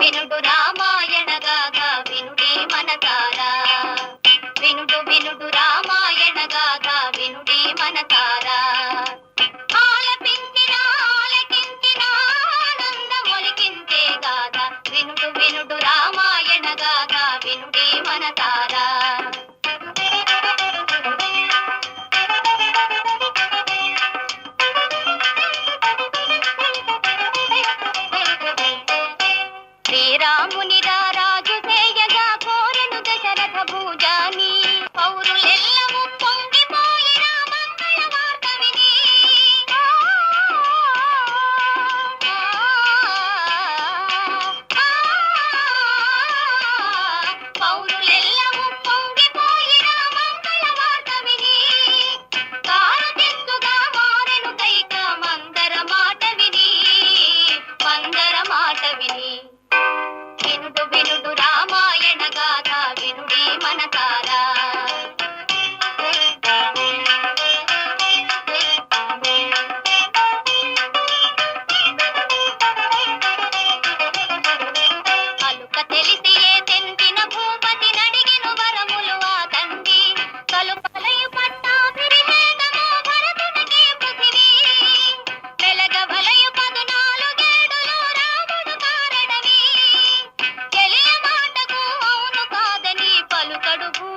వినుడు రామాయణ గాథ వినుడే మనసారా వినుడు వినుడు రామాయణ గాథ వినుడే మనసారా ఆలపించిన వినుడు వినుడు రామాయణ గాథ వినుడే మనసారా పౌరులెల్లము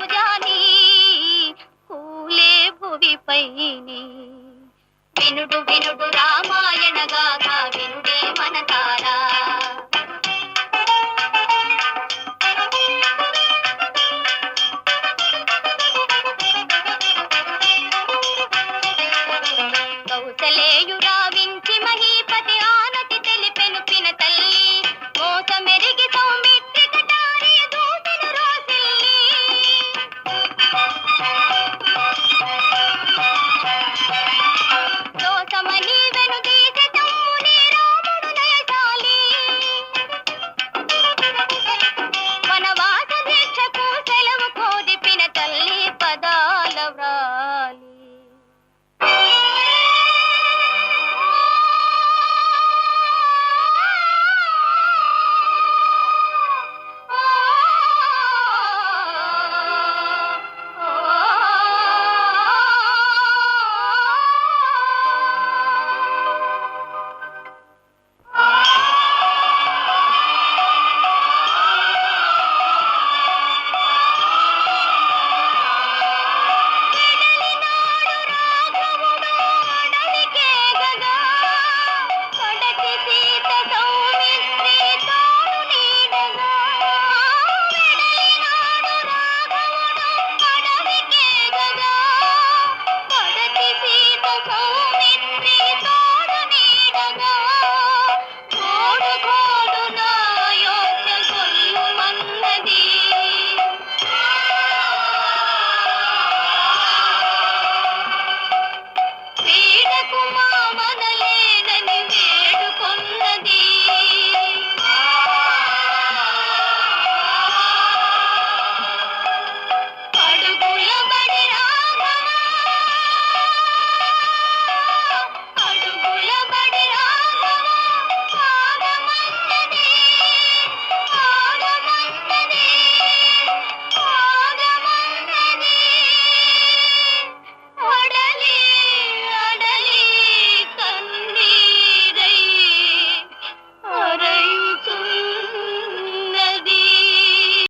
పలుకడు కూలే భువిపైని వినుడు వినుడు రామాయణ గాథ వినుడే మనసారా